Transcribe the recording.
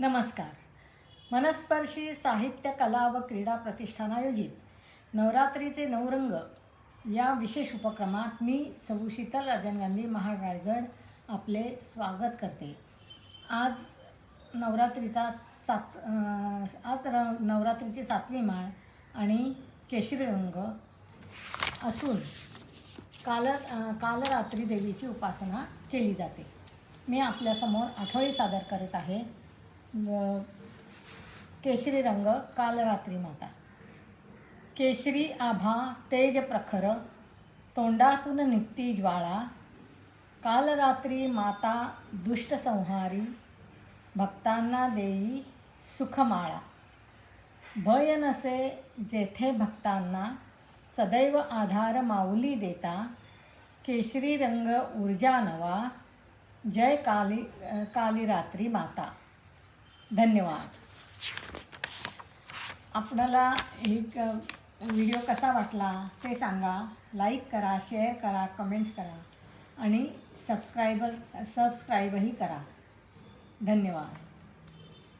नमस्कार. मनस्पर्शी साहित्य कला व क्रीडा प्रतिष्ठान आयोजित नवरात्रीचे नवरंग या विशेष उपक्रमात मी सौ शीतल राजन गांधी महाड रायगड आपले स्वागत करते. आज नवरात्रीचा सात आज र नवरात्रीची सातवी माळ आणि केशरी रंग असून काल कालरात्री देवीची उपासना केली जाते. मी आपल्यासमोर आठवडी सादर करत आहे. केशरी रंग कालरात्री माता. केशरी आभा तेज प्रखर तोंडातून निघती ज्वाळा. कालरात्री माता दुष्टसंहारी भक्तांना देई सुखमाळा. भय नसे जेथे भक्तांना सदैव आधार माऊली देता. केशरी रंग ऊर्जा नवा. जय काली कालीरात्री माता. धन्यवाद. आपणाला एक व्हिडिओ कसा वाटला ते सांगा. लाईक करा शेअर करा कमेंट्स करा आणि सबस्क्रायबर सबस्क्राईबही करा. धन्यवाद.